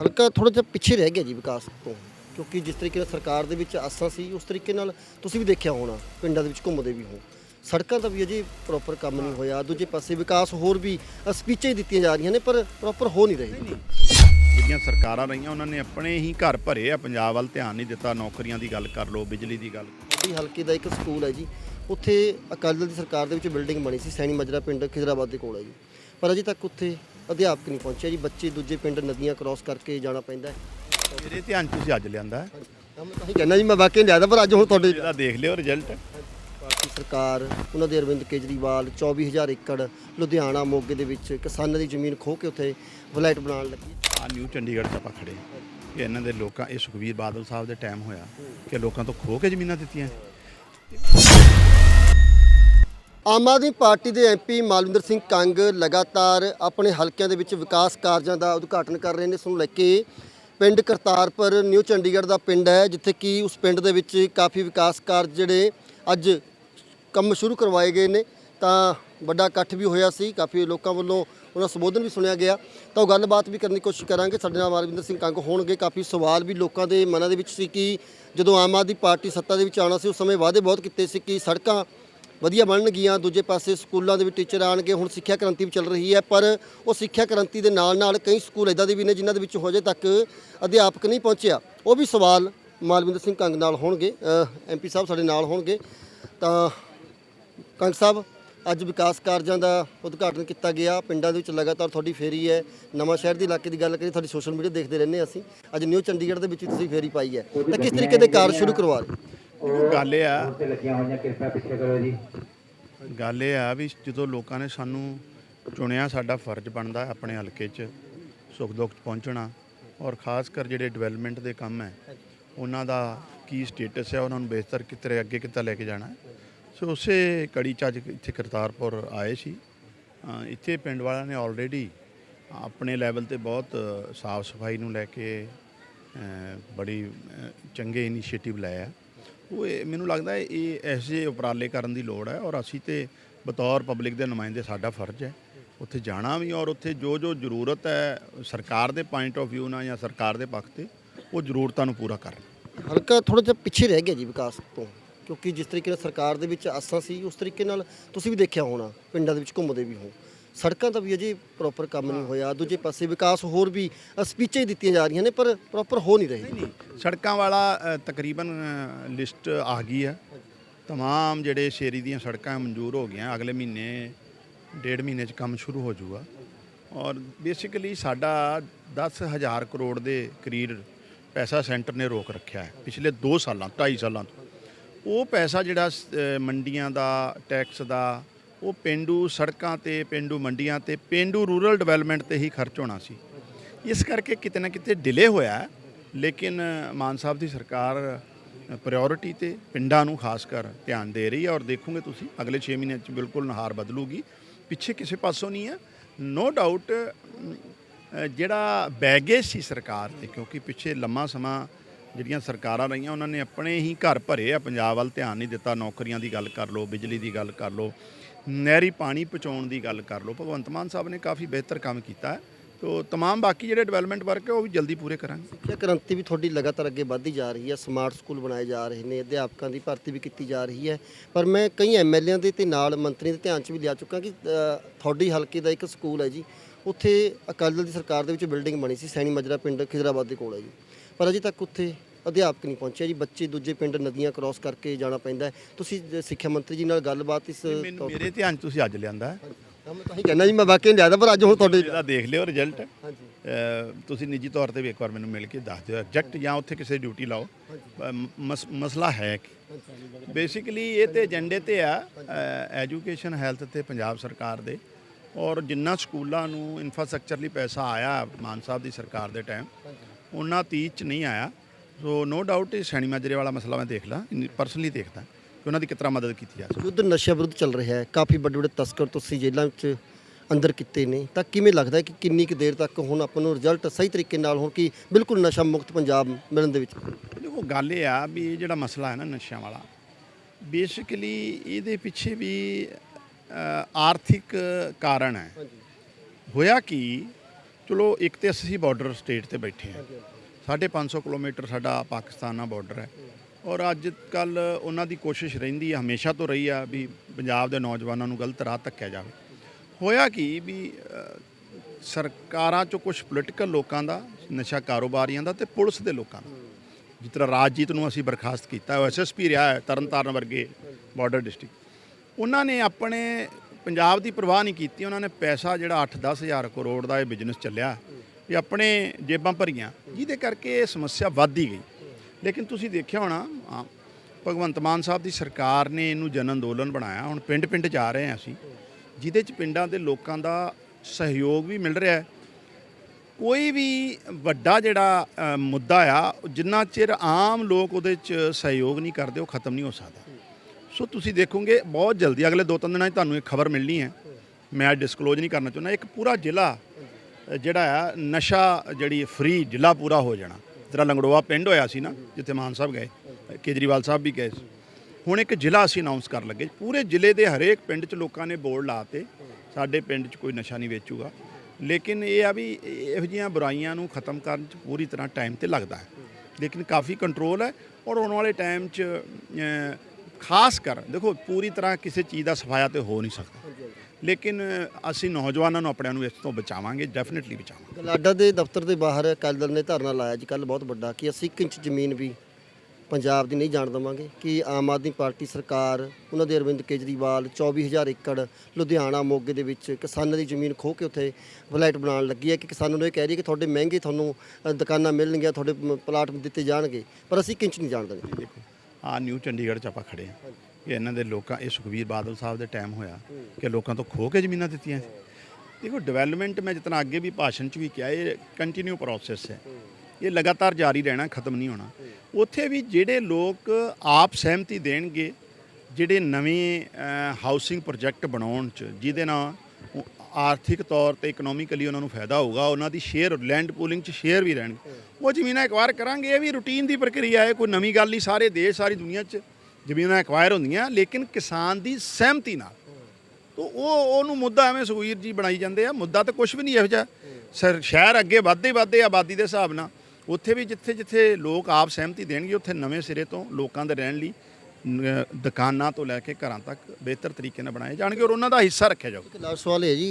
ਹਲਕਾ ਥੋੜਾ ਜਿਹਾ ਪਿੱਛੇ ਰਹਿ ਗਿਆ ਜੀ ਵਿਕਾਸ ਤੋਂ ਕਿਉਂਕਿ ਜਿਸ ਤਰੀਕੇ ਨਾਲ ਸਰਕਾਰ ਦੇ ਵਿੱਚ ਆਸਾਂ ਸੀ ਉਸ ਤਰੀਕੇ ਨਾਲ ਤੁਸੀਂ ਵੀ ਦੇਖਿਆ ਹੋਣਾ ਪਿੰਡਾਂ ਦੇ ਵਿੱਚ ਘੁੰਮਦੇ ਵੀ ਹੋ। ਸੜਕਾਂ ਦਾ ਵੀ ਅਜੇ ਪ੍ਰੋਪਰ ਕੰਮ ਨਹੀਂ ਹੋਇਆ ਦੂਜੇ ਪਾਸੇ ਵਿਕਾਸ ਹੋਰ ਵੀ ਸਪੀਚਾਂ ਹੀ ਦਿੱਤੀਆਂ ਜਾ ਰਹੀਆਂ ਨੇ ਪਰ ਪ੍ਰੋਪਰ ਹੋ ਨਹੀਂ ਰਹੀ। ਜਿਹੜੀਆਂ ਸਰਕਾਰਾਂ ਰਹੀਆਂ ਉਹਨਾਂ ਨੇ ਆਪਣੇ ਹੀ ਘਰ ਭਰੇ ਆ ਪੰਜਾਬ ਵੱਲ ਧਿਆਨ ਨਹੀਂ ਦਿੱਤਾ ਨੌਕਰੀਆਂ ਦੀ ਗੱਲ ਕਰ ਲਓ ਬਿਜਲੀ ਦੀ ਗੱਲ ਸਾਡੀ ਹਲਕੇ ਦਾ ਇੱਕ ਸਕੂਲ ਹੈ ਜੀ ਉੱਥੇ ਅਕਾਲੀ ਦਲ ਦੀ ਸਰਕਾਰ ਦੇ ਵਿੱਚ ਬਿਲਡਿੰਗ ਬਣੀ ਸੀ ਸੈਣੀ ਮਜਰਾ ਪਿੰਡ ਖਿਜ਼ਰਾਬਾਦ ਦੇ ਕੋਲ ਹੈ ਜੀ। ਪਰ ਅਜੇ ਤੱਕ ਉੱਥੇ ਅਧਿਆਪਕ ਨਹੀਂ ਪਹੁੰਚਿਆ ਜੀ ਬੱਚੇ ਦੂਜੇ ਪਿੰਡ ਨਦੀਆਂ ਕ੍ਰਾਸ ਕਰਕੇ ਜਾਣਾ ਪੈਂਦਾ ਹੈ। ਮੇਰੇ ਧਿਆਨ 'ਚ ਤੁਸੀਂ ਅੱਜ ਲਿਆਂਦਾ ਤਾਂ ਮੈਂ ਤਾਂ ਹੀ ਕਹਿੰਦਾ ਜੀ ਮੈਂ ਵਾਕਈ ਨਹੀਂ ਆਦਾ ਪਰ ਅੱਜ ਹੁਣ ਤੁਹਾਡੇ ਇਹਦਾ ਦੇਖ ਲਿਓ ਰਿਜ਼ਲਟ ਪਾਰਟੀ ਸਰਕਾਰ ਉਹਨਾਂ ਦੇ ਅਰਵਿੰਦ ਕੇਜਰੀਵਾਲ 24000 ਏਕੜ ਲੁਧਿਆਣਾ ਮੋਗੇ ਦੇ ਵਿੱਚ ਕਿਸਾਨਾਂ ਦੀ ਜ਼ਮੀਨ ਖੋਹ ਕੇ ਉੱਥੇ ਫਲੈਟ ਬਣਾਉਣ ਲੱਗੀ ਆ ਨਿਊ ਚੰਡੀਗੜ੍ਹ 'ਚ ਆਪਾਂ ਖੜੇ ਕਿ ਇਹਨਾਂ ਦੇ ਲੋਕਾਂ ਇਹ ਸੁਖਬੀਰ ਬਾਦਲ ਸਾਹਿਬ ਦੇ ਟਾਈਮ ਹੋਇਆ ਕਿ ਲੋਕਾਂ ਤੋਂ ਖੋਹ ਕੇ ਜ਼ਮੀਨਾਂ ਦਿੱਤੀਆਂ। ਆਮ ਆਦਮੀ ਪਾਰਟੀ ਦੇ ਐਮਪੀ ਮਾਲਵਿੰਦਰ ਸਿੰਘ ਕੰਗ ਲਗਾਤਾਰ ਆਪਣੇ ਹਲਕਿਆਂ ਦੇ ਵਿੱਚ ਵਿਕਾਸ ਕਾਰਜਾਂ ਦਾ ਉਦਘਾਟਨ ਕਰ ਰਹੇ ਨੇ, ਇਸ ਨੂੰ ਲੈ ਕੇ ਪਿੰਡ ਕਰਤਾਰਪੁਰ, ਨਿਊ ਚੰਡੀਗੜ੍ਹ ਦਾ ਪਿੰਡ ਹੈ, ਜਿੱਥੇ ਕਿ ਉਸ ਪਿੰਡ ਦੇ ਵਿੱਚ ਕਾਫੀ ਵਿਕਾਸ ਕਾਰਜ ਜਿਹੜੇ ਅੱਜ ਕੰਮ ਸ਼ੁਰੂ ਕਰਵਾਏ ਗਏ ਨੇ। ਤਾਂ ਵੱਡਾ ਇਕੱਠ ਵੀ ਹੋਇਆ ਸੀ, ਕਾਫੀ ਲੋਕਾਂ ਵੱਲੋਂ ਉਹਨਾਂ ਦਾ ਸੰਬੋਧਨ ਵੀ ਸੁਣਿਆ ਗਿਆ। ਤਾਂ ਉਹ ਗੱਲਬਾਤ ਵੀ ਕਰਨ ਦੀ ਕੋਸ਼ਿਸ਼ ਕਰਾਂਗੇ। ਸਾਡੇ ਨਾਲ ਮਾਲਵਿੰਦਰ ਸਿੰਘ ਕੰਗ ਹੋਣਗੇ। ਕਾਫੀ ਸਵਾਲ ਵੀ ਲੋਕਾਂ ਦੇ ਮਨਾਂ ਦੇ ਵਿੱਚ ਸੀ ਕਿ ਜਦੋਂ ਆਮ ਆਦਮੀ ਪਾਰਟੀ ਸੱਤਾ ਦੇ ਵਿੱਚ ਆਉਣਾ ਸੀ, ਉਸ ਸਮੇਂ ਵਾਅਦੇ ਬਹੁਤ ਕੀਤੇ ਸੀ ਕਿ ਸੜਕਾਂ ਵਧੀਆ ਬਣਨਗੀਆਂ ਦੂਜੇ ਪਾਸੇ ਸਕੂਲਾਂ ਦੇ ਵਿੱਚ ਟੀਚਰ ਆਣਗੇ, ਹੁਣ ਸਿੱਖਿਆ ਕ੍ਰਾਂਤੀ ਵੀ ਚੱਲ ਰਹੀ ਹੈ, ਪਰ ਉਹ ਸਿੱਖਿਆ ਕ੍ਰਾਂਤੀ ਦੇ ਨਾਲ ਨਾਲ ਕਈ ਸਕੂਲ ਇਦਾਂ ਦੇ ਵੀ ਨੇ ਜਿਨ੍ਹਾਂ ਦੇ ਵਿੱਚ ਹਜੇ ਤੱਕ ਅਧਿਆਪਕ ਨਹੀਂ ਪਹੁੰਚਿਆ। ਉਹ ਵੀ ਸਵਾਲ ਮਾਲਵਿੰਦਰ ਸਿੰਘ ਕੰਗ ਨਾਲ ਹੋਣਗੇ ਐਮਪੀ ਸਾਹਿਬ ਸਾਡੇ ਨਾਲ ਹੋਣਗੇ। ਤਾਂ ਕੰਗ ਸਾਹਿਬ, ਅੱਜ ਵਿਕਾਸ ਕਾਰਜਾਂ ਦਾ ਉਦਘਾਟਨ ਕੀਤਾ ਗਿਆ, ਪਿੰਡਾਂ ਦੇ ਵਿੱਚ ਲਗਾਤਾਰ ਤੁਹਾਡੀ ਫੇਰੀ ਹੈ, ਨਵਾਂ ਸ਼ਹਿਰ ਦੇ ਇਲਾਕੇ ਦੀ ਗੱਲ ਕਰੀਏ, ਤੁਹਾਡੀ ਸੋਸ਼ਲ ਮੀਡੀਆ ਦੇਖਦੇ ਰਹਿੰਦੇ ਹਾਂ ਅਸੀਂ। ਅੱਜ ਨਿਊ ਚੰਡੀਗੜ੍ਹ ਦੇ ਵਿੱਚ ਵੀ ਤੁਸੀਂ ਫੇਰੀ ਪਾਈ ਹੈ। ਤਾਂ ਕਿਸ ਤਰੀਕੇ ਦੇ ਕਾਰਜ ਸ਼ੁਰੂ ਕਰਵਾ ਰਹੇ ਗੱਲ ਇਹ ਆ। ਤੇ ਲੱਗੀਆਂ ਹੋਈਆਂ ਕਿਰਪਾ ਪਿੱਛੇ ਕਰੋ ਜੀ। ਗੱਲ ਇਹ ਆ ਵੀ ਜਦੋਂ ਲੋਕਾਂ ਨੇ ਸਾਨੂੰ ਚੁਣਿਆ ਸਾਡਾ ਫਰਜ਼ ਬਣਦਾ ਆਪਣੇ ਹਲਕੇ 'ਚ ਸੁੱਖ ਦੁੱਖ 'ਚ ਪਹੁੰਚਣਾ ਔਰ ਖਾਸ ਕਰ ਜਿਹੜੇ ਡਿਵੈਲਪਮੈਂਟ ਦੇ ਕੰਮ ਹੈ ਉਹਨਾਂ ਦਾ ਕੀ ਸਟੇਟਸ ਹੈ ਉਹਨਾਂ ਨੂੰ ਬਿਹਤਰ ਕਿਤੇ ਅੱਗੇ ਕਿੱਦਾਂ ਲੈ ਕੇ ਜਾਣਾ। ਸੋ ਉਸੇ ਕੜੀ 'ਚ ਅੱਜ ਇੱਥੇ ਕਰਤਾਰਪੁਰ ਆਏ ਸੀ। ਇੱਥੇ ਪਿੰਡ ਵਾਲਿਆਂ ਨੇ ਆਲਰੇਡੀ ਆਪਣੇ ਲੈਵਲ ਤੇ ਬਹੁਤ ਸਾਫ਼ ਸਫ਼ਾਈ ਨੂੰ ਲੈ ਕੇ ਬੜੀ ਚੰਗੇ ਇਨੀਸ਼ੀਏਟਿਵ ਲਏ ਆ ਉਹ ਇਹ- ਮੈਨੂੰ ਲੱਗਦਾ ਹੈ ਇਹ ਐਸੇ ਉਪਰਾਲੇ ਕਰਨ ਦੀ ਲੋੜ ਹੈ ਔਰ ਅਸੀਂ ਤੇ ਬਤੌਰ ਪਬਲਿਕ ਦੇ ਨੁਮਾਇੰਦੇ ਸਾਡਾ ਫਰਜ਼ ਹੈ। ਉੱਥੇ ਜਾਣਾ ਵੀ ਔਰ ਉੱਥੇ ਜੋ ਜੋ ਜ਼ਰੂਰਤ ਹੈ ਸਰਕਾਰ ਦੇ ਪੁਆਇੰਟ ਆਫ View ਨਾਲ ਜਾਂ ਸਰਕਾਰ ਦੇ ਪੱਖ ਤੇ ਉਹ ਜ਼ਰੂਰਤਾਂ ਨੂੰ ਪੂਰਾ ਕਰਨ। ਹਲਕਾ ਥੋੜਾ ਜਿਹਾ ਪਿੱਛੇ ਰਹਿ ਗਿਆ ਜੀ ਵਿਕਾਸ ਤੋਂ, ਕਿਉਂਕਿ ਜਿਸ ਤਰੀਕੇ ਨਾਲ ਸਰਕਾਰ ਦੇ ਵਿੱਚ ਆਸਾਂ ਸੀ, ਉਸ ਤਰੀਕੇ ਨਾਲ ਤੁਸੀਂ ਵੀ ਦੇਖਿਆ ਹੋਣਾ, ਪਿੰਡਾਂ ਦੇ ਵਿੱਚ ਘੁੰਮਦੇ ਵੀ ਹੋ। ਸੜਕਾਂ ਦਾ ਵੀ ਅਜੇ ਪ੍ਰੋਪਰ ਕੰਮ ਨਹੀਂ ਹੋਇਆ। ਦੂਜੇ ਪਾਸੇ ਵਿਕਾਸ ਹੋਰ ਵੀ ਅ, ਦਿੱਤੀਆਂ ਜਾ ਰਹੀਆਂ ਨੇ ਪਰ ਪ੍ਰੋਪਰ ਹੋ ਨਹੀਂ ਰਹੇ। ਸੜਕਾਂ ਵਾਲਾ ਤਕਰੀਬਨ ਲਿਸਟ ਆ ਗਈ ਹੈ ਤਮਾਮ ਜਿਹੜੇ ਸ਼ੇਰੀ ਦੀਆਂ ਸੜਕਾਂ ਮਨਜ਼ੂਰ ਹੋ ਗਈਆਂ। ਅਗਲੇ ਮਹੀਨੇ ਡੇਢ ਮਹੀਨੇ 'ਚ ਕੰਮ ਸ਼ੁਰੂ ਹੋ ਜਾਊਗਾ। ਔਰ ਬੇਸਿਕਲੀ ਸਾਡਾ 10000 ਕਰੋੜ ਦੇ ਕਰੀਬ ਪੈਸਾ ਸੈਂਟਰ ਨੇ ਰੋਕ ਰੱਖਿਆ ਹੈ ਪਿਛਲੇ 2 ਸਾਲਾਂ 2.5 ਸਾਲਾਂ ਤੋਂ। ਉਹ ਪੈਸਾ ਜਿਹੜਾ ਮੰਡੀਆਂ ਦਾ ਟੈਕਸ ਦਾ ਉਹ ਪਿੰਡੂ ਸੜਕਾਂ ਤੇ, ਪਿੰਡੂ ਮੰਡੀਆਂ ਤੇ, ਪਿੰਡੂ ਰੂਰਲ ਡਿਵੈਲਪਮੈਂਟ ਤੇ ਹੀ ਖਰਚ ਹੋਣਾ ਸੀ। ਇਸ ਕਰਕੇ ਕਿਤੇ ਨਾ ਕਿਤੇ ਡਿਲੇ ਹੋਇਆ ਲੇਕਿਨ ਮਾਨ ਸਾਹਿਬ ਦੀ ਸਰਕਾਰ ਪ੍ਰਾਇੋਰਟੀ ਤੇ ਪਿੰਡਾਂ ਨੂੰ ਖਾਸ ਕਰ ਧਿਆਨ ਦੇ ਰਹੀ ਹੈ ਔਰ ਦੇਖੋਗੇ ਤੁਸੀਂ, ਅਗਲੇ 6 ਮਹੀਨਿਆਂ 'ਚ ਬਿਲਕੁਲ ਨਹਾਰ ਬਦਲੂਗੀ। ਪਿੱਛੇ ਕਿਸੇ ਪਾਸੋਂ ਨਹੀਂ ਹੈ। ਨੋ ਡਾਊਟ ਜਿਹੜਾ ਬੈਗੇਜ ਸੀ ਸਰਕਾਰ ਤੇ, ਕਿਉਂਕਿ ਪਿੱਛੇ ਲੰਮਾ ਸਮਾਂ ਜਿਹੜੀਆਂ ਸਰਕਾਰਾਂ ਰਹੀਆਂ, ਉਹਨਾਂ ਨੇ ਆਪਣੇ ਹੀ ਘਰ ਭਰੇ ਆ। ਪੰਜਾਬ ਵੱਲ ਧਿਆਨ ਨਹੀਂ ਦਿੱਤਾ। ਨੌਕਰੀਆਂ ਦੀ ਗੱਲ ਕਰ ਲਓ, ਬਿਜਲੀ ਦੀ ਗੱਲ ਕਰ ਲਓ ਨਹਿਰੀ ਪਾਣੀ ਪਹੁੰਚਾਉਣ ਦੀ ਗੱਲ ਕਰ ਲਓ ਭਗਵੰਤ ਮਾਨ ਸਾਹਿਬ ਨੇ ਕਾਫੀ ਬਿਹਤਰ ਕੰਮ ਕੀਤਾ ਹੈ ਤੋ तमाम ਬਾਕੀ ਜਿਹੜੇ ਡਿਵੈਲਪਮੈਂਟ ਵਰਕ ਹੈ ਉਹ ਵੀ ਜਲਦੀ ਪੂਰੇ ਕਰਾਂਗੇ ਸਿੱਖਿਆ ਕ੍ਰਾਂਤੀ ਵੀ ਤੁਹਾਡੀ ਲਗਾਤਾਰ ਅੱਗੇ ਵੱਧਦੀ ਜਾ ਰਹੀ ਹੈ ਸਮਾਰਟ ਸਕੂਲ ਬਣਾਏ ਜਾ ਰਹੇ ਨੇ ਅਧਿਆਪਕਾਂ ਦੀ ਭਰਤੀ ਵੀ ਕੀਤੀ ਜਾ ਰਹੀ ਹੈ ਪਰ ਮੈਂ ਕਈ ਐਮਐਲਏਆਂ ਦੇ ਤੇ ਨਾਲ ਮੰਤਰੀ ਦੇ ਧਿਆਨ 'ਚ ਵੀ ਲਿਆ ਚੁੱਕਾ ਕਿ ਅ, ਤੁਹਾਡੀ ਹਲਕੇ ਦਾ ਇੱਕ ਸਕੂਲ ਹੈ ਜੀ ਉੱਥੇ ਅਕਾਲੀ ਦਲ ਦੀ ਸਰਕਾਰ ਦੇ ਵਿੱਚ ਬਿਲਡਿੰਗ ਬਣੀ ਸੀ ਸੈਣੀ ਮਜਰਾ ਪਿੰਡ ਖਿਜ਼ਰਾਬਾਦ ਦੇ ਕੋਲ ਹੈ ਜੀ ਪਰ ਅਜੇ ਤੱਕ ਉੱਥੇ ਅਧਿਆਪਕ ਨਹੀਂ ਪਹੁੰਚਿਆ ਜੀ ਬੱਚੇ ਦੂਜੇ ਪਿੰਡ ਨਦੀਆਂ ਕ੍ਰਾਸ ਕਰਕੇ ਜਾਣਾ ਪੈਂਦਾ ਹੈ। ਤੁਸੀਂ ਜ- ਸਿੱਖਿਆ ਮੰਤਰੀ ਜੀ ਨਾਲ ਗੱਲਬਾਤ ਇਸ ਮੈਨੂੰ ਮੇਰੇ ਧਿਆਨ 'ਚ ਤੁਸੀਂ ਅੱਜ ਲਿਆਂਦਾ ਹੈ। ਤਾਂ ਮੈਂ ਤਾਂ ਹੀ ਕਹਿੰਦਾ ਜੀ ਮੈਂ ਵਾਕਈ ਨਹੀਂ ਆਦਾ ਪਰ ਅੱਜ ਹੁਣ ਤੁਹਾਡੇ ਇਹਦਾ ਦੇਖ ਲਿਓ ਰਿਜ਼ਲਟ ਹਾਂਜੀ। ਤੁਸੀਂ ਨਿੱਜੀ ਤੌਰ ਤੇ ਵੀ ਇੱਕ ਵਾਰ ਮੈਨੂੰ ਮਿਲ ਕੇ ਦੱਸ ਦਿਓ ਐਗਜ਼ੈਕਟ ਜਾਂ ਉੱਥੇ ਕਿਸੇ ਡਿਊਟੀ ਲਾਓ। ਅ, ਮਸ- ਮਸਲਾ ਹੈ ਕਿ ਬੇਸਿਕਲੀ ਇਹ ਤੇ ਏਜੰਡੇ ਤੇ ਆ ਐਜੂਕੇਸ਼ਨ ਹੈਲਥ ਤੇ ਪੰਜਾਬ ਸਰਕਾਰ ਦੇ। ਔਰ ਜਿੰਨਾ ਸਕੂਲਾਂ ਨੂੰ ਇਨਫਰਾਸਟ੍ਰਕਚਰ ਲਈ ਪੈਸਾ ਆਇਆ ਮਾਨ ਸਾਹਿਬ ਦੀ ਸਰਕਾਰ ਦੇ ਟਾਈਮ ਉਹਨਾਂ 30 ਚ ਨਹੀਂ ਆਇਆ। ਸੋ ਨੋ ਡਾਊਟ ਇਹ ਸੈਣੀ ਮਾਜਰੇ ਵਾਲਾ ਮਸਲਾ ਮੈਂ ਦੇਖ ਲਾਂ ਪਰਸਨਲੀ ਦੇਖਦਾ ਕਿ ਉਹਨਾਂ ਦੀ ਤਰ੍ਹਾਂ ਮਦਦ ਕੀਤੀ ਜਾ ਸਕਦੀ ਯੁੱਧ ਨਸ਼ਾ ਵਿਰੁੱਧ ਚੱਲ ਰਿਹਾ ਹੈ ਕਾਫੀ ਵੱਡੇ ਵੱਡੇ ਤਸਕਰ ਤੁਸੀਂ ਜੇਲ੍ਹਾਂ ਵਿੱਚ ਅੰਦਰ ਕੀਤੇ ਨੇ ਤਾਂ ਕਿਵੇਂ ਲੱਗਦਾ ਕਿ ਕਿੰਨੀ ਕੁ ਦੇਰ ਤੱਕ ਹੁਣ ਆਪਾਂ ਨੂੰ ਰਿਜ਼ਲਟ ਸਹੀ ਤਰੀਕੇ ਨਾਲ ਹੁਣ ਕਿ ਬਿਲਕੁਲ ਨਸ਼ਾ ਮੁਕਤ ਪੰਜਾਬ ਮਿਲਣ ਦੇ ਵਿੱਚ? ਦੇਖੋ ਗੱਲ ਇਹ ਆ ਵੀ ਇਹ ਜਿਹੜਾ ਮਸਲਾ ਹੈ ਨਾ ਨਸ਼ਿਆਂ ਵਾਲਾ ਬੇਸਿਕਲੀ ਇਹਦੇ ਪਿੱਛੇ ਵੀ ਆਰਥਿਕ ਕਾਰਨ ਹੈ। ਹੋਇਆ ਕਿ ਚਲੋ ਇੱਕ ਤੇ ਅਸੀਂ ਬਾਰਡਰ ਸਟੇਟ ਤੇ ਬੈਠੇ ਹਾਂ। 550 ਕਿਲੋਮੀਟਰ ਸਾਡਾ ਪਾਕਿਸਤਾਨ ਨਾਲ ਬਾਰਡਰ ਹੈ। ਔਰ ਅੱਜ ਕੱਲ ਉਹਨਾਂ ਦੀ ਕੋਸ਼ਿਸ਼ ਰਹਿੰਦੀ ਹੈ ਹਮੇਸ਼ਾ ਤੋਂ ਰਹੀ ਆ ਵੀ ਪੰਜਾਬ ਦੇ ਨੌਜਵਾਨਾਂ ਨੂੰ ਗਲਤ ਰਾਹ ਧੱਕਿਆ ਜਾਵੇ। ਹੋਇਆ ਕੀ ਵੀ ਸਰਕਾਰਾਂ ਚੋਂ ਕੁਝ ਪੋਲੀਟੀਕਲ ਲੋਕਾਂ ਦਾ, ਨਸ਼ਾ ਕਾਰੋਬਾਰੀਆਂ ਦਾ ਤੇ ਪੁਲਿਸ ਦੇ ਲੋਕਾਂ ਦਾ। ਜਿਸ ਤਰ੍ਹਾਂ ਰਾਜਜੀਤ ਨੂੰ ਅਸੀਂ ਬਰਖਾਸਤ ਕੀਤਾ, ਉਹ ਐਸਐਸਪੀ ਰਿਹਾ ਹੈ, ਤਰਨਤਾਰਨ ਵਰਗੇ ਬਾਰਡਰ ਡਿਸਟ੍ਰਿਕਟ ਉਹਨਾਂ ਨੇ ਆਪਣੇ, ਪੰਜਾਬ ਦੀ ਪਰਵਾਹ ਨਹੀਂ ਕੀਤੀ, ਉਹਨਾਂ ਨੇ ਪੈਸਾ ਜਿਹੜਾ 8-10 ਹਜ਼ਾਰ ਕਰੋੜ ਦਾ ਇਹ ਬਿਜ਼ਨਸ ਚੱਲਿਆ। ਇਹ ਆਪਣੇ ਜੇਬਾਂ ਭਰੀਆਂ, ਜਿਹਦੇ ਕਰਕੇ ਇਹ ਸਮੱਸਿਆ ਵੱਧਦੀ ਗਈ। ਲੇਕਿਨ ਤੁਸੀਂ ਦੇਖਿਆ ਹੋਣਾ ਭਗਵੰਤ ਮਾਨ ਸਾਹਿਬ ਦੀ ਸਰਕਾਰ ਨੇ ਇਹਨੂੰ ਜਨ ਅੰਦੋਲਨ ਬਣਾਇਆ, ਹੁਣ ਪਿੰਡ-ਪਿੰਡ ਜਾ ਰਹੇ ਹਾਂ ਅਸੀਂ, ਜਿਹਦੇ ਚ ਪਿੰਡਾਂ ਦੇ ਲੋਕਾਂ ਦਾ ਸਹਿਯੋਗ ਵੀ ਮਿਲ ਰਿਹਾ ਹੈ। ਕੋਈ ਵੀ ਵੱਡਾ ਜਿਹੜਾ ਮੁੱਦਾ ਆ, ਜਿੰਨਾ ਚਿਰ ਆਮ ਲੋਕ ਉਹਦੇ 'ਚ ਸਹਿਯੋਗ ਨਹੀਂ ਕਰਦੇ, ਉਹ ਖਤਮ ਨਹੀਂ ਹੋ ਸਕਦਾ। ਸੋ ਤੁਸੀਂ ਦੇਖੋਗੇ, ਬਹੁਤ ਜਲਦੀ, ਅਗਲੇ ਦੋ ਤਿੰਨ ਦਿਨਾਂ 'ਚ ਤੁਹਾਨੂੰ ਇਹ ਖਬਰ ਮਿਲਣੀ ਹੈ। ਮੈਂ ਡਿਸਕਲੋਜ਼ ਨਹੀਂ ਕਰਨਾ ਚਾਹੁੰਦਾ, ਇੱਕ ਪੂਰਾ ਜ਼ਿਲ੍ਹਾ ਜਿਹੜਾ ਆ, ਨਸ਼ਾ ਜਿਹੜੀ ਫ੍ਰੀ ਜ਼ਿਲ੍ਹਾ ਪੂਰਾ ਹੋ ਜਾਣਾ। ਜਿਹੜਾ ਲੰਗੜੋਆ ਪਿੰਡ ਹੋਇਆ ਸੀ ਨਾ, ਜਿੱਥੇ ਮਾਨ ਸਾਹਿਬ ਗਏ, ਕੇਜਰੀਵਾਲ ਸਾਹਿਬ ਵੀ ਗਏ ਸੀ। ਹੁਣ ਇੱਕ ਜ਼ਿਲ੍ਹਾ ਅਸੀਂ ਅਨਾਉਂਸ ਕਰਨ ਲੱਗੇ। ਪੂਰੇ ਜ਼ਿਲ੍ਹੇ ਦੇ ਹਰੇਕ ਪਿੰਡ 'ਚ ਲੋਕਾਂ ਨੇ ਬੋਰਡ ਲਾਤੇ ਸਾਡੇ ਪਿੰਡ 'ਚ ਕੋਈ ਨਸ਼ਾ ਨਹੀਂ ਵੇਚੂਗਾ। ਲੇਕਿਨ ਇਹ ਆ ਵੀ ਇਹੋ ਜਿਹੀਆਂ ਬੁਰਾਈਆਂ ਨੂੰ ਖਤਮ ਕਰਨ 'ਚ ਪੂਰੀ ਤਰ੍ਹਾਂ ਟਾਈਮ ਤੇ ਲੱਗਦਾ ਹੈ। ਲੇਕਿਨ ਕਾਫੀ ਕੰਟਰੋਲ ਹੈ ਔਰ ਆਉਣ ਵਾਲੇ ਟਾਈਮ 'ਚ ਖਾਸ ਕਰ, ਦੇਖੋ, ਪੂਰੀ ਤਰ੍ਹਾਂ ਕਿਸੇ ਚੀਜ਼ ਦਾ ਸਫਾਇਆ ਤੇ ਹੋ ਨਹੀਂ ਸਕਦਾ। ਲੇਕਿਨ ਅਸੀਂ ਨੌਜਵਾਨਾਂ ਨੂੰ ਆਪਣਿਆਂ ਨੂੰ ਇਸ ਤੋਂ ਬਚਾਵਾਂਗੇ ਡੈਫੀਨਿਟਲੀ ਬਚਾਵਾਂਗੇ। ਗਲਾਡਾ ਦੇ ਦਫ਼ਤਰ ਦੇ ਬਾਹਰ ਅਕਾਲੀ ਦਲ ਨੇ ਧਰਨਾ ਲਾਇਆ ਜੀ ਕੱਲ ਬਹੁਤ ਵੱਡਾ ਕਿ ਅਸੀਂ ਇੱਕ ਇੰਚ ਜ਼ਮੀਨ ਵੀ ਪੰਜਾਬ ਦੀ ਨਹੀਂ ਜਾਣ ਦੇਵਾਂਗੇ ਕਿ ਆਮ ਆਦਮੀ ਪਾਰਟੀ ਸਰਕਾਰ ਉਹਨਾਂ ਦੇ ਅਰਵਿੰਦ ਕੇਜਰੀਵਾਲ 24000 ਏਕੜ ਲੁਧਿਆਣਾ ਮੋਗੇ ਦੇ ਵਿੱਚ ਕਿਸਾਨਾਂ ਦੀ ਜ਼ਮੀਨ ਖੋਹ ਕੇ ਉੱਥੇ ਫਲੈਟ ਬਣਾਉਣ ਲੱਗੀ ਹੈ ਕਿ ਕਿਸਾਨਾਂ ਨੂੰ ਇਹ ਕਹਿ ਰਹੀ ਹੈ ਕਿ ਤੁਹਾਡੇ ਮਹਿੰਗੇ ਤੁਹਾਨੂੰ ਅ, ਦੁਕਾਨਾਂ ਮਿਲਣਗੀਆਂ ਤੁਹਾਡੇ ਮ- ਪਲਾਟ ਦਿੱਤੇ ਜਾਣਗੇ ਪਰ ਅਸੀਂ ਇੱਕ ਇੰਚ ਨਹੀਂ ਜਾਣ ਦੇਵਾਂਗੇ ਦੇਖੋ ਆ ਨਿਊ ਚੰਡੀਗੜ੍ਹ ਚ ਆਪਾਂ ਖੜੇ ਹਾਂ। ਕਿ ਇਹਨਾਂ ਦੇ ਲੋਕਾਂ, ਇਹ ਸੁਖਬੀਰ ਬਾਦਲ ਸਾਹਿਬ ਦੇ ਟਾਈਮ ਹੋਇਆ ਕਿ ਲੋਕਾਂ ਤੋਂ ਖੋ ਕੇ ਜ਼ਮੀਨਾਂ ਦਿੱਤੀਆਂ ਦੇਖੋ ਡਿਵੈਲਪਮੈਂਟ ਮੈਂ ਜਿਤਨਾ ਅੱਗੇ ਵੀ ਭਾਸ਼ਣ ਚ ਵੀ ਕਿਹਾ, ਇਹ ਕੰਟੀਨਿਊ ਪ੍ਰੋਸੈਸ ਹੈ। ਇਹ ਲਗਾਤਾਰ ਜਾਰੀ ਰਹਿਣਾ, ਖਤਮ ਨਹੀਂ ਹੋਣਾ। ਉੱਥੇ ਵੀ ਜਿਹੜੇ ਲੋਕ ਆਪ ਸਹਿਮਤੀ ਦੇਣਗੇ, ਜਿਹੜੇ ਨਵੇਂ ਹਾਊਸਿੰਗ ਪ੍ਰੋਜੈਕਟ ਬਣਾਉਣ ਚ, ਜਿਹਦੇ ਨਾਲ ਆਰਥਿਕ ਤੌਰ ਤੇ ਇਕਨੋਮਿਕਲੀ ਉਹਨਾਂ ਨੂੰ ਫਾਇਦਾ ਹੋਊਗਾ, ਉਹਨਾਂ ਦੀ ਸ਼ੇਅਰ ਲੈਂਡ ਪੂਲਿੰਗ ਚ ਸ਼ੇਅਰ ਵੀ ਰਹਿਣਗੇ। ਉਹ ਜ਼ਮੀਨਾਂ ਇੱਕ ਵਾਰ ਕਰਾਂਗੇ, ਇਹ ਵੀ ਰੂਟੀਨ ਦੀ ਪ੍ਰਕਿਰਿਆ ਹੈ, ਕੋਈ ਨਵੀਂ ਗੱਲ ਨਹੀਂ, ਸਾਰੇ ਦੇਸ਼, ਸਾਰੀ ਦੁਨੀਆ ਚ ਜ਼ਮੀਨਾਂ ਐਕਵਾਇਰ ਹੁੰਦੀਆਂ, ਲੇਕਿਨ ਕਿਸਾਨ ਦੀ ਸਹਿਮਤੀ ਨਾਲ। ਤੋ ਉਹ, ਉਹਨੂੰ ਮੁੱਦਾ ਐਵੇਂ ਸੁਖਵੀਰ ਜੀ ਬਣਾਈ ਜਾਂਦੇ ਆ, ਮੁੱਦਾ ਤਾਂ ਕੁਝ ਵੀ ਨਹੀਂ ਇਹੋ ਜਿਹਾ। ਸਰ, ਸ਼ਹਿਰ ਅੱਗੇ ਵੱਧਦੇ ਵੱਧਦੇ ਆਬਾਦੀ ਦੇ ਹਿਸਾਬ ਨਾਲ, ਉੱਥੇ ਵੀ ਜਿੱਥੇ ਜਿੱਥੇ ਲੋਕ ਆਪ ਸਹਿਮਤੀ ਦੇਣਗੇ, ਉੱਥੇ ਨਵੇਂ ਸਿਰੇ ਤੋਂ ਲੋਕਾਂ ਦੇ ਰਹਿਣ ਲਈ ਦੁਕਾਨਾਂ ਤੋਂ ਲੈ ਕੇ ਘਰਾਂ ਤੱਕ ਬਿਹਤਰ ਤਰੀਕੇ ਨਾਲ ਬਣਾਏ ਜਾਣਗੇ ਔਰ ਉਹਨਾਂ ਦਾ ਹਿੱਸਾ ਰੱਖਿਆ ਜਾਊਗਾ। ਇੱਕ ਲਾਸਟ ਸਵਾਲ ਹੈ ਜੀ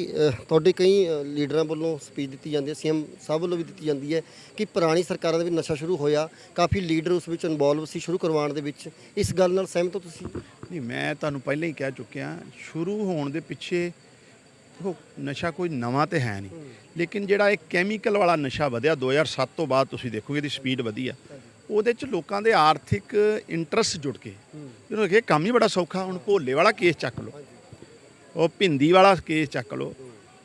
ਤੁਹਾਡੇ ਕਈ ਲੀਡਰਾਂ ਵੱਲੋਂ ਸਪੀਚ ਦਿੱਤੀ ਜਾਂਦੀ ਹੈ ਸੀਐਮ ਸਾਹਿਬ ਵੱਲੋਂ ਵੀ ਦਿੱਤੀ ਜਾਂਦੀ ਹੈ ਕਿ ਪੁਰਾਣੀ ਸਰਕਾਰਾਂ ਦੇ ਵਿੱਚ ਨਸ਼ਾ ਸ਼ੁਰੂ ਹੋਇਆ ਕਾਫੀ ਲੀਡਰ ਉਸ ਵਿੱਚ ਇਨਵੋਲਵ ਸੀ ਸ਼ੁਰੂ ਕਰਵਾਉਣ ਦੇ ਵਿੱਚ ਇਸ ਗੱਲ ਨਾਲ ਸਹਿਮਤ ਹੋ ਤੁਸੀਂ? ਨਹੀਂ ਮੈਂ ਤੁਹਾਨੂੰ ਪਹਿਲਾਂ ਹੀ ਕਹਿ ਚੁੱਕਿਆ ਸ਼ੁਰੂ ਹੋਣ ਦੇ ਪਿੱਛੇ ਦੇਖੋ ਨਸ਼ਾ ਕੋਈ ਨਵਾਂ ਤੇ ਹੈ ਨਹੀਂ। ਲੇਕਿਨ ਜਿਹੜਾ ਇਹ ਕੈਮੀਕਲ ਵਾਲਾ ਨਸ਼ਾ ਵਧਿਆ 2007 ਤੋਂ ਬਾਅਦ ਤੁਸੀਂ ਦੇਖੋਗੇ ਇਹਦੀ ਸਪੀਡ ਵਧੀ ਆ। ਉਹਦੇ ਚ ਲੋਕਾਂ ਦੇ ਆਰਥਿਕ ਇੰਟਰਸਟ ਜੁੜ ਕੇ ਜਿਹਨੂੰ ਕਿ ਕੰਮ ਹੀ ਬੜਾ ਸੌਖਾ, ਹੁਣ ਭੋਲੇ ਵਾਲਾ ਕੇਸ ਚੱਕ ਲਓ। ਉਹ ਭਿੰਦੀ ਵਾਲਾ ਕੇਸ ਚੱਕ ਲਓ।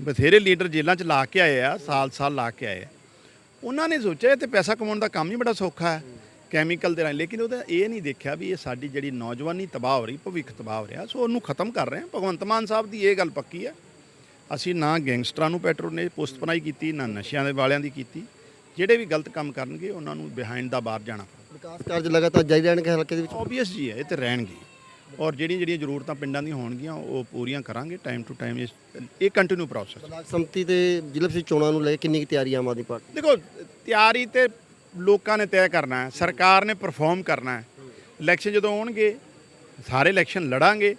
ਬਥੇਰੇ ਲੀਡਰ ਜੇਲ੍ਹਾਂ ਚ ਲਾ ਕੇ ਆਏ ਆ ਸਾਲ ਸਾਲ ਲਾ ਕੇ ਆਏ ਆ। ਉਹਨਾਂ ਨੇ ਸੋਚਿਆ ਇਹ ਤੇ ਪੈਸਾ ਕਮਾਉਣ ਦਾ ਕੰਮ ਹੀ ਬੜਾ ਸੌਖਾ ਹੈ ਕੈਮੀਕਲ ਦੇ ਰਾਹੀਂ। ਲੇਕਿਨ ਉਹਦਾ ਇਹ ਨਹੀਂ ਦੇਖਿਆ ਵੀ ਇਹ ਸਾਡੀ ਜਿਹੜੀ ਨੌਜਵਾਨੀ ਤਬਾਹ ਹੋ ਰਹੀ, ਭਵਿੱਖ ਤਬਾਹ ਹੋ ਰਿਹਾ। ਸੋ ਉਹਨੂੰ ਖਤਮ ਕਰ ਰਹੇ ਹਾਂ। ਭਗਵੰਤ ਮਾਨ ਸਾਹਿਬ ਦੀ ਇਹ ਗੱਲ ਪੱਕੀ ਹੈ। ਅਸੀਂ ਨਾ ਗੈਂਗਸਟਰਾਂ ਨੂੰ ਪੈਟਰੋਨੇ ਪੁਸਤ ਪਨਾਈ ਕੀਤੀ, ਨਾ ਨਸ਼ਿਆਂ ਦੇ ਵਾਲਿਆਂ ਦੀ ਕੀਤੀ। ਜਿਹੜੇ ਵੀ ਗਲਤ ਕੰਮ ਕਰਨਗੇ ਉਹਨਾਂ ਨੂੰ ਬਿਹਾਈਂਡ ਦਾ ਬਾਹਰ ਜਾਣਾ ਵਿਕਾਸ ਕਾਰਜ ਲਗਾਤਾਰ ਜਾਰੀ ਰਹਿਣਗੇ ਹਲਕੇ ਦੇ ਵਿੱਚ? ਆਬਵੀਅਸ ਜੀ ਹੈ ਇਹ ਤੇ ਰਹਿਣਗੇ। ਔਰ ਜਿਹੜੀਆਂ ਜਿਹੜੀਆਂ ਜ਼ਰੂਰਤਾਂ ਪਿੰਡਾਂ ਦੀਆਂ ਹੋਣਗੀਆਂ ਉਹ ਪੂਰੀਆਂ ਕਰਾਂਗੇ ਟਾਈਮ ਟੂ ਟਾਈਮ ਇਹ ਕੰਟੀਨਿਊ ਪ੍ਰੋਸੈਸ ਬਲਾਕ ਸੰਮਤੀ ਤੇ ਜ਼ਿਲ੍ਹਾ ਪ੍ਰੀਸ਼ਦ ਚੋਣਾਂ ਨੂੰ ਲੈ ਕੇ ਕਿੰਨੀ ਕੁ ਤਿਆਰੀ ਆਮ ਆਦਮੀ ਪਾਰਟੀ? ਦੇਖੋ ਤਿਆਰੀ ਤੇ ਲੋਕਾਂ ਨੇ ਤੈਅ ਕਰਨਾ ਹੈ ਸਰਕਾਰ ਨੇ ਪਰਫਾਰਮ ਕਰਨਾ ਹੈ। ਇਲੈਕਸ਼ਨ ਜਦੋਂ ਆਉਣਗੇ ਸਾਰੇ ਇਲੈਕਸ਼ਨ ਲੜਾਂਗੇ।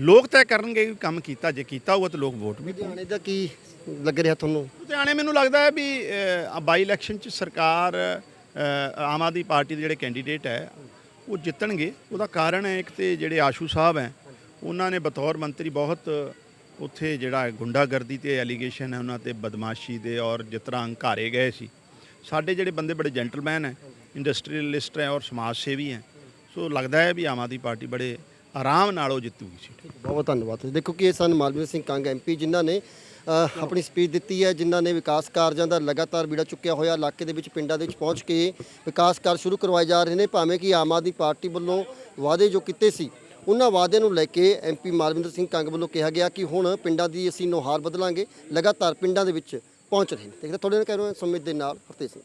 ਲੋਕ ਤੈਅ ਕਰਨਗੇ ਕਿ ਕੰਮ ਕੀਤਾ ਜੇ ਕੀਤਾ ਹੋਊਗਾ ਤਾਂ ਲੋਕ ਵੋਟ ਵੀ ਲੁਧਿਆਣੇ ਦਾ ਕੀ ਲੱਗ ਰਿਹਾ ਤੁਹਾਨੂੰ? ਲੁਧਿਆਣੇ ਮੈਨੂੰ ਲੱਗਦਾ ਹੈ ਵੀ ਬਾਈ ਇਲੈਕਸ਼ਨ ਚ ਸਰਕਾਰ ਆਮ ਆਦਮੀ ਪਾਰਟੀ ਦੇ ਜਿਹੜੇ ਕੈਂਡੀਡੇਟ ਹੈ ਉਹ ਜਿੱਤਣਗੇ। ਉਹਦਾ ਕਾਰਨ ਹੈ ਇੱਕ ਤੇ ਜਿਹੜੇ ਆਸ਼ੂ ਸਾਹਿਬ ਹੈ ਉਹਨਾਂ ਨੇ ਬਤੌਰ ਮੰਤਰੀ ਬਹੁਤ ਉੱਥੇ ਜਿਹੜਾ ਗੁੰਡਾਗਰਦੀ ਤੇ ਐਲੀਗੇਸ਼ਨ ਹੈ ਉਹਨਾਂ ਤੇ ਬਦਮਾਸ਼ੀ ਦੇ ਔਰ ਜਿਸ ਤਰ੍ਹਾਂ ਹੰਕਾਰੇ ਗਏ ਸੀ। ਸਾਡੇ ਜਿਹੜੇ ਬੰਦੇ ਬੜੇ ਜੈਂਟਲਮੈਨ ਹੈ ਇੰਡਸਟਰੀਅਲਿਸਟ ਹੈ ਔਰ ਸਮਾਜ ਸੇਵੀ ਹੈ। ਸੋ ਲੱਗਦਾ ਹੈ ਵੀ ਆਮ ਆਦਮੀ ਪਾਰਟੀ ਬੜੇ ਆਰਾਮ ਨਾਲ ਉਹ ਜਿੱਤੂਗੀ ਸੀਟ। ਬਹੁਤ ਬਹੁਤ ਧੰਨਵਾਦ ਤੁਸੀਂ। ਦੇਖੋ ਕਿ ਇਹ ਸਨ ਮਾਲਵੀਰ ਸਿੰਘ ਕੰਗ ਐਮਪੀ ਜਿਨ੍ਹਾਂ ਨੇ ਅ, ਆਪਣੀ ਸਪੀਚ ਦਿੱਤੀ ਹੈ ਜਿਨ੍ਹਾਂ ਨੇ ਵਿਕਾਸ ਕਾਰਜਾਂ ਦਾ ਲਗਾਤਾਰ ਬੀੜਾ ਚੁੱਕਿਆ ਹੋਇਆ ਇਲਾਕੇ ਦੇ ਵਿੱਚ ਪਿੰਡਾਂ ਦੇ ਵਿੱਚ ਪਹੁੰਚ ਕੇ ਵਿਕਾਸ ਕਾਰਜ ਸ਼ੁਰੂ ਕਰਵਾਏ ਜਾ ਰਹੇ ਨੇ। ਭਾਵੇਂ ਕਿ ਆਮ ਆਦਮੀ ਪਾਰਟੀ ਵੱਲੋਂ ਵਾਅਦੇ ਜੋ ਕੀਤੇ ਸੀ ਉਹਨਾਂ ਵਾਅਦਿਆਂ ਨੂੰ ਲੈ ਕੇ ਐਮਪੀ ਮਾਲਵਿੰਦਰ ਸਿੰਘ ਕੰਗ ਵੱਲੋਂ ਕਿਹਾ ਗਿਆ ਕਿ ਹੁਣ ਪਿੰਡਾਂ ਦੀ ਅਸੀਂ ਨੁਹਾਰ ਬਦਲਾਂਗੇ ਲਗਾਤਾਰ ਪਿੰਡਾਂ ਦੇ ਵਿੱਚ ਪਹੁੰਚ ਰਹੇ ਨੇ। ਦੇਖਦੇ ਤੁਹਾਡੇ ਨਾਲ ਕਹਿ ਰਹੇ ਹਾਂ ਸੁਮਿਤ ਦੇ ਨਾਲ ਹਰਤੇਜ ਸਿੰਘ।